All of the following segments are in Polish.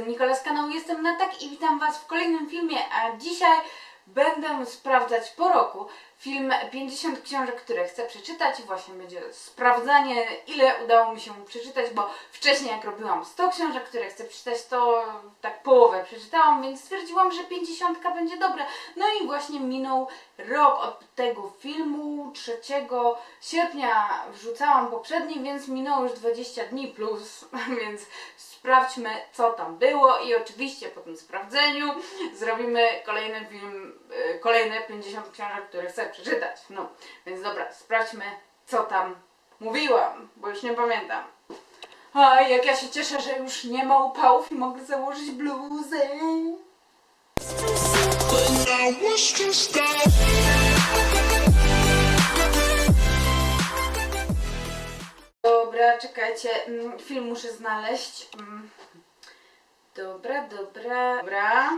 Jestem Nikola z kanału Jestem na tak i witam Was w kolejnym filmie, a dzisiaj będę sprawdzać po roku film 50 książek, które chcę przeczytać właśnie będzie sprawdzanie ile udało mi się przeczytać, bo wcześniej jak robiłam 100 książek, które chcę przeczytać, to tak połowę przeczytałam, więc stwierdziłam, że 50 będzie dobra. No i właśnie minął rok od tego filmu, 3 sierpnia wrzucałam poprzedni, więc minęło już 20 dni plus, więc sprawdźmy co tam było i oczywiście po tym sprawdzeniu zrobimy kolejny film, y, kolejne 50 książek, które chcę przeczytać. No, więc dobra, sprawdźmy co tam mówiłam, bo już nie pamiętam. A jak ja się cieszę, że już nie ma upałów i mogę założyć bluzę. Dobra, czekajcie, mm, film muszę znaleźć. Mm. Dobra, dobra, dobra.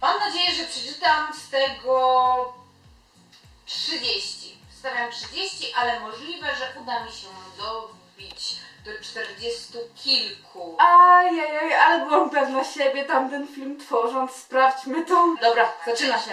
Mam nadzieję, że przeczytam z tego 30. Stawiam 30, ale możliwe, że uda mi się dobić do 40 kilku. Ajajaj, ale byłam pewna siebie tamten film tworząc. Sprawdźmy to. Dobra, zaczyna się.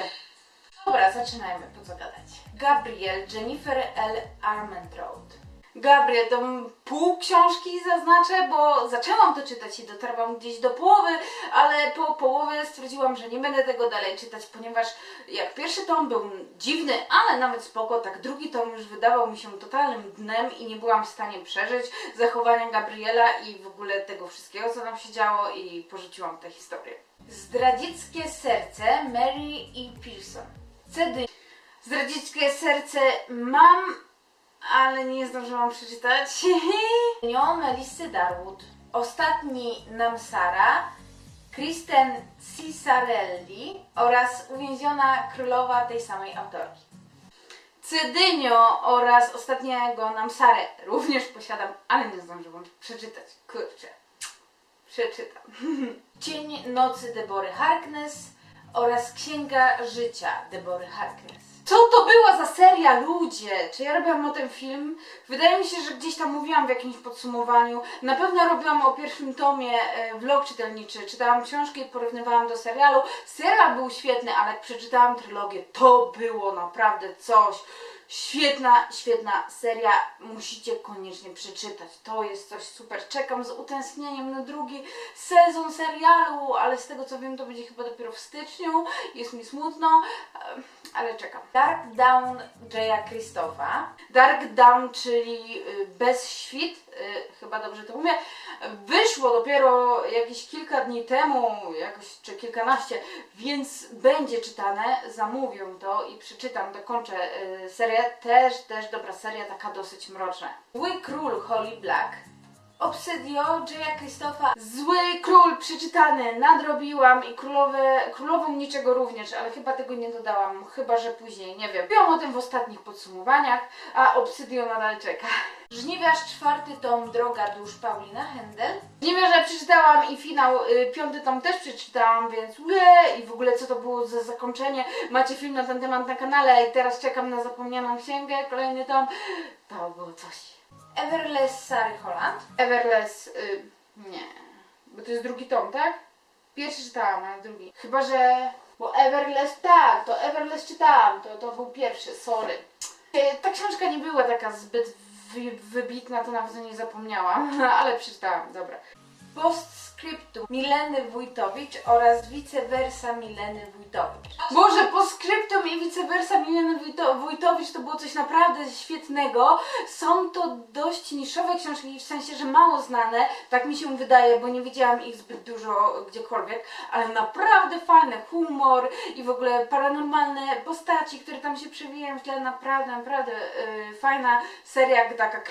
Dobra, zaczynajmy, po co gadać. Gabriel, Jennifer L. Armentrout. Gabriel, to pół książki zaznaczę, bo zaczęłam to czytać i dotarłam gdzieś do połowy, ale po połowie stwierdziłam, że nie będę tego dalej czytać, ponieważ jak pierwszy tom był dziwny, ale nawet spoko, tak drugi tom już wydawał mi się totalnym dnem i nie byłam w stanie przeżyć zachowania Gabriela i w ogóle tego wszystkiego, co tam się działo i porzuciłam tę historię. Zdradzieckie serce Mary i Pearson. Zdradzieckie serce mam, ale nie zdążyłam przeczytać. Nią Melissy Darwood. Ostatni Namsara. Kristen Cisarelli oraz uwięziona królowa tej samej autorki. Cydynio oraz ostatniego Namsarę również posiadam, ale nie zdążyłam przeczytać. Kurczę. Przeczytam. Cień nocy Debory Harkness oraz Księga Życia Debory Harkness. Co to była za seria, ludzie? Czy ja robiłam o tym film? Wydaje mi się, że gdzieś tam mówiłam w jakimś podsumowaniu. Na pewno robiłam o pierwszym tomie e, vlog czytelniczy. Czytałam książki i porównywałam do serialu. Serial był świetny, ale jak przeczytałam trylogię, to było naprawdę coś. Świetna, świetna seria. Musicie koniecznie przeczytać. To jest coś super. Czekam z utęsknieniem na drugi sezon serialu, ale z tego co wiem, to będzie chyba dopiero w styczniu. Jest mi smutno, ale czekam. Dark Dawn Jaya Christopha. Dark Dawn, czyli y, bez świt, chyba dobrze to mówię, wyszło dopiero jakieś kilka dni temu, jakoś czy kilkanaście, więc będzie czytane. Zamówię to i przeczytam, dokończę y, serię. Też, też dobra seria, taka dosyć mroczna. Zły Król Holly Black. Obsydio Jaya Christopha. Zły Król przeczytany, nadrobiłam i królowe, królową niczego również, ale chyba tego nie dodałam, chyba że później, nie wiem. Mówiłam o tym w ostatnich podsumowaniach, a Obsydio nadal czeka. Żniwiarz, czwarty tom, Droga dusz, Paulina Händel. Żniwiarza przeczytałam i finał, y, piąty tom też przeczytałam, więc ue, i w ogóle co to było za zakończenie. Macie film na ten temat na kanale i teraz czekam na zapomnianą księgę, kolejny tom. To było coś. Everless Sary Holland. Everless, y, nie, bo to jest drugi tom, tak? Pierwszy czytałam, a drugi. Chyba, że, bo Everless, tak, to Everless czytałam, to, to był pierwszy, sorry. Y, Ta książka nie była taka zbyt wy, wybitna, to nawet o niej zapomniałam, ale przeczytałam, dobra. Postscriptum Mileny Wójtowicz oraz vice versa Mileny Wójtowicz. Boże, postscriptum i vice versa Mileny Wójto- Wójtowicz to było coś naprawdę świetnego. Są to dość niszowe książki, w sensie, że mało znane, tak mi się wydaje, bo nie widziałam ich zbyt dużo gdziekolwiek, ale naprawdę fajny humor i w ogóle paranormalne postaci, które tam się przewijają w tle, naprawdę, naprawdę yy, fajna seria, taka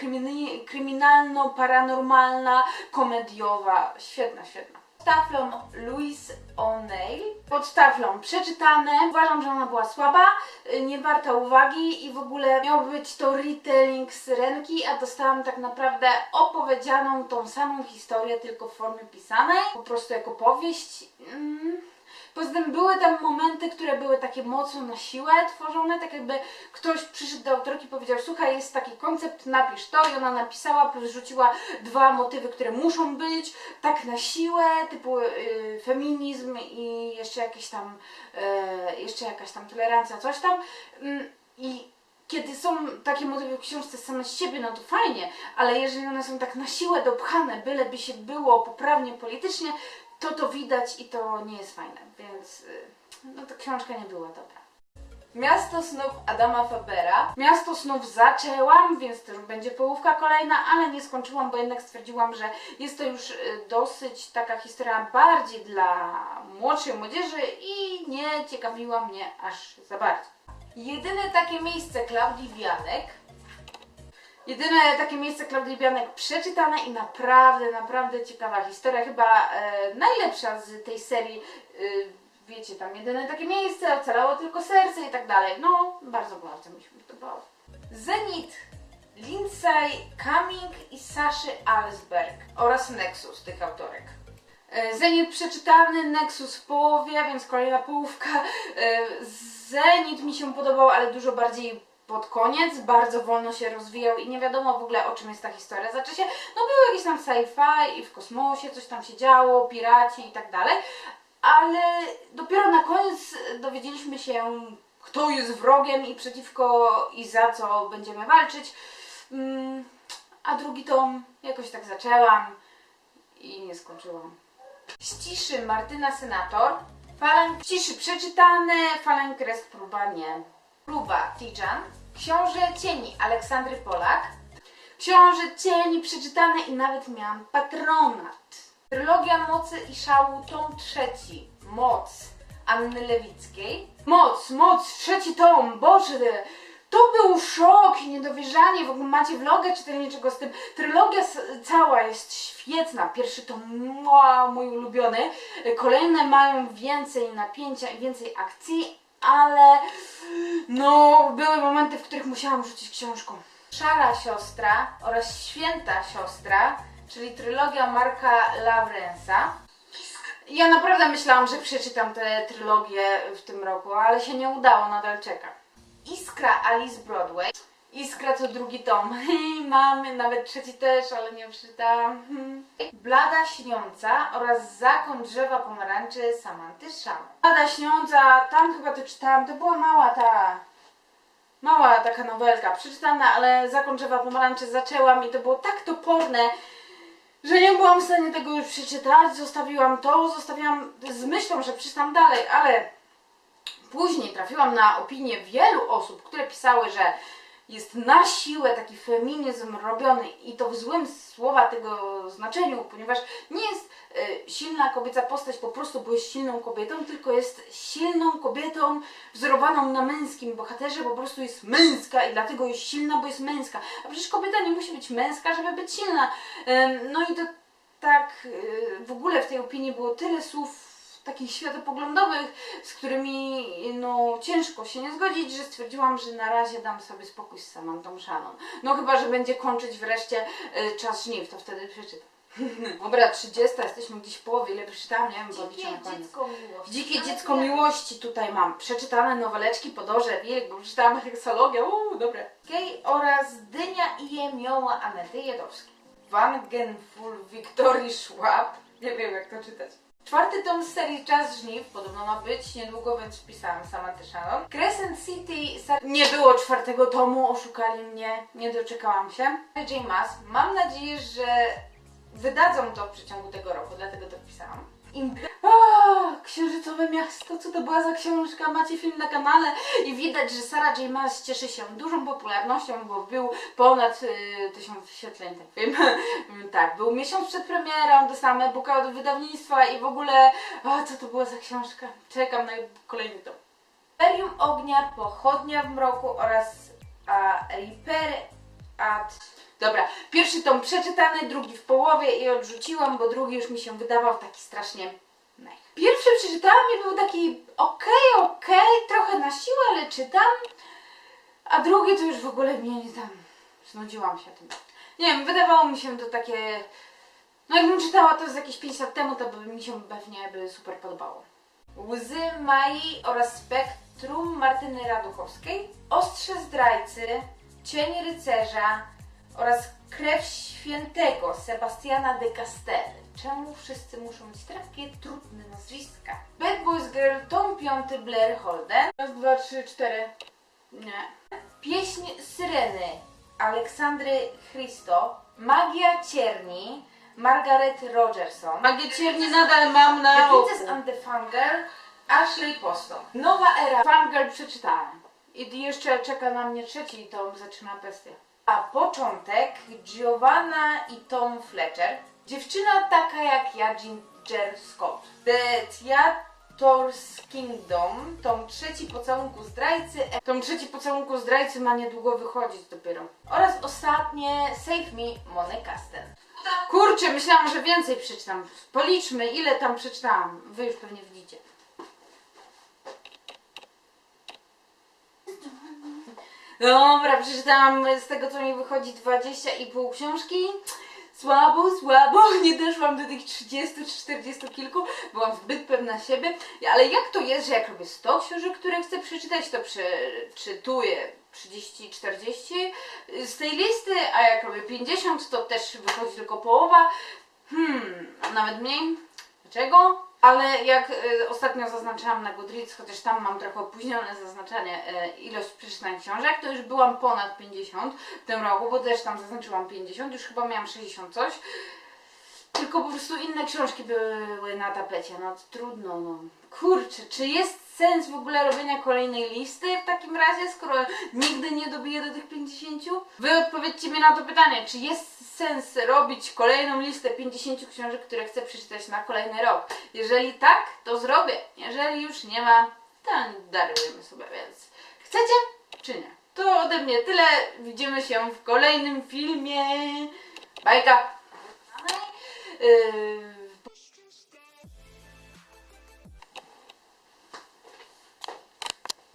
kryminalno-paranormalna, komediowa, świetna, świetna. Pod taflą O'Neill. Pod taflą przeczytane. Uważam, że ona była słaba, y, nie warta uwagi i w ogóle miał być to retelling Syrenki, a dostałam tak naprawdę opowiedzianą tą samą historię, tylko w formie pisanej. Po prostu jako powieść. Mm, Poza tym były tam momenty, które były takie mocno na siłę tworzone, tak jakby ktoś przyszedł do autorki i powiedział, słuchaj, jest taki koncept, napisz to i ona napisała, plus rzuciła dwa motywy, które muszą być, tak na siłę, typu y, feminizm i jeszcze jakieś tam, y, jeszcze jakaś tam tolerancja, coś tam. Ym, I kiedy są takie motywy w książce same z siebie, no to fajnie, ale jeżeli one są tak na siłę dopchane, byleby się było poprawnie politycznie, to to widać i to nie jest fajne, więc y, no to książka nie była dobra. Miasto snów Adama Fabera. Miasto snów zaczęłam, więc to już będzie połówka kolejna, ale nie skończyłam, bo jednak stwierdziłam, że jest to już y, dosyć taka historia bardziej dla młodszej młodzieży i nie ciekawiła mnie aż za bardzo. Jedyne takie miejsce Klaudii Wianek Jedyne takie miejsce Klaudii Bianek przeczytane i naprawdę, naprawdę ciekawa historia. Chyba e, najlepsza z tej serii. E, wiecie, tam jedyne takie miejsce, ocalało tylko serce i tak dalej. No, bardzo, bardzo mi się podobało. Zenit, Lindsay Cumming i Saszy Alsberg oraz Nexus tych autorek. E, Zenit przeczytany, Nexus w połowie, więc kolejna połówka. E, Zenit mi się podobał, ale dużo bardziej pod koniec, bardzo wolno się rozwijał i nie wiadomo w ogóle o czym jest ta historia. Znaczy się, no było jakieś tam sci-fi i w kosmosie coś tam się działo, piraci i tak dalej, ale dopiero na koniec dowiedzieliśmy się, kto jest wrogiem i przeciwko i za co będziemy walczyć. Mm, A drugi tom jakoś tak zaczęłam i nie skończyłam. Ściszy Martyna Senator. Falen ciszy przeczytane, Falen Kresk próba nie. Próba Tijan. Książę cieni Aleksandry Polak. Książę cieni przeczytane i nawet miałam patronat. Trylogia Mocy i Szału, tom trzeci. Moc Anny Lewickiej. Moc, moc, trzeci tom, Boże, to był szok i niedowierzanie. W ogóle macie vloga czytelniczego z tym. Trylogia cała jest świetna. Pierwszy to mój ulubiony. Kolejne mają więcej napięcia i więcej akcji, ale no, były momenty, w których musiałam rzucić książką. Szara siostra oraz Święta siostra, czyli trylogia Marka Lawrensa. Ja naprawdę myślałam, że przeczytam tę trylogię w tym roku, ale się nie udało, nadal czekam. Iskra Alice Broadway. Iskra to drugi tom. Mamy nawet trzeci też, ale nie przeczytałam. Blada śniąca oraz Zakon drzewa pomarańczy Samanty. Blada śniąca, tam chyba to czytałam, to była mała ta... Mała taka nowelka, przeczytana, ale Zakon drzewa pomarańczy zaczęłam i to było tak toporne, że nie byłam w stanie tego już przeczytać. Zostawiłam to, zostawiłam z myślą, że przeczytam dalej, ale Później trafiłam na opinie wielu osób, które pisały, że jest na siłę taki feminizm robiony i to w złym słowa tego znaczeniu, ponieważ nie jest e, silna kobieca postać po prostu, bo jest silną kobietą, tylko jest silną kobietą wzorowaną na męskim bohaterze, po prostu jest męska i dlatego jest silna, bo jest męska. A przecież kobieta nie musi być męska, żeby być silna. No i to tak e, w ogóle w tej opinii było tyle słów takich światopoglądowych, z którymi no, ciężko się nie zgodzić, że stwierdziłam, że na razie dam sobie spokój z Samantą Shannon. No chyba, że będzie kończyć wreszcie y, czas żniw, to wtedy przeczytam. Dobra, 30, jesteśmy gdzieś w połowie, ile przeczytałam, nie wiem, bo liczę na koniec. dziecko miłości. Dzikie Ale dziecko miłości tutaj mam. Przeczytane noweleczki Podorze Wilk, bo przeczytałam heksologię, uuu, dobre. Kej oraz Dynia i Jemioła Anety Jedowskiej. Wangenful Wiktorii Schwab. Nie wiem jak to czytać. Czwarty tom z serii Czas Żniw, podobno ma być niedługo, więc wpisałam Samantę Shannon. Crescent City, nie było czwartego tomu, oszukali mnie, nie doczekałam się. J. Maas, mam nadzieję, że wydadzą to w przeciągu tego roku, dlatego to wpisałam. Imp- o, Księżycowe Miasto, co to była za książka? Macie film na kanale i widać, że Sarah J. Maas cieszy się dużą popularnością, bo był ponad y, tysiąc wyświetleń ten film. tak, był miesiąc przed premierą, dostałam e-booka od wydawnictwa i w ogóle, o, co to była za książka? Czekam na kolejny tom. Imperium Ognia, Pochodnia w Mroku oraz a, Reaper Dobra, pierwszy tom przeczytany, drugi w połowie i odrzuciłam, bo drugi już mi się wydawał taki strasznie mech. Pierwszy przeczytałam i był taki okej, okej, trochę na siłę, ale czytam. A drugi to już w ogóle mnie nie tam... Znudziłam się tym. Nie wiem, wydawało mi się to takie... No jakbym czytała to z jakieś 5 lat temu, to by mi się pewnie by super podobało. Łzy Mai oraz Spektrum Martyny Raduchowskiej, Ostrze Zdrajcy, Cień Rycerza oraz Krew Świętego Sebastiana de Castelli. Czemu wszyscy muszą mieć takie trudne nazwiska? Bad Boys Girl, tom 5 Blair Holden. Raz, dwa, trzy, cztery. Nie. Pieśń Syreny Aleksandry Christo. Magia Cierni Margaret Rogerson. Magię cierni nadal mam na The. Princess and the Fangirl Ashley Poston. Nowa era Fangirl przeczytałem. I jeszcze czeka na mnie trzeci tom, zaczyna bestia. A początek Giovanna i Tom Fletcher. Dziewczyna taka jak ja, Ginger Scott. The Theater's Kingdom, tom trzeci pocałunku zdrajcy. Tom trzeci pocałunku zdrajcy ma niedługo wychodzić dopiero. Oraz ostatnie Save Me, Monica Casten. Kurczę, myślałam, że więcej przeczytam. Policzmy, ile tam przeczytałam. Wy już pewnie widzicie. Dobra, przeczytałam z tego, co mi wychodzi 20,5 książki. Słabo, słabo, nie doszłam do tych 30 czy 40 kilku, byłam zbyt pewna siebie, ale jak to jest, że jak robię 100 książek, które chcę przeczytać, to przeczytuję 30-40 z tej listy, a jak robię 50, to też wychodzi tylko połowa. Hmm, nawet mniej. Dlaczego? Ale jak y, ostatnio zaznaczałam na Goodreads, chociaż tam mam trochę opóźnione zaznaczanie y, ilość przeczytań książek, to już byłam ponad 50 w tym roku, bo też tam zaznaczyłam 50, już chyba miałam 60 coś. Tylko po prostu inne książki były na tapecie, no trudno, no. Kurczę, czy jest sens w ogóle robienia kolejnej listy w takim razie, skoro nigdy nie dobiję do tych 50? Wy odpowiedzcie mi na to pytanie, czy jest sens robić kolejną listę 50 książek, które chcę przeczytać na kolejny rok? Jeżeli tak, to zrobię. Jeżeli już nie ma, to darujemy sobie, więc chcecie czy nie? To ode mnie tyle. Widzimy się w kolejnym filmie. Bajka! Yy,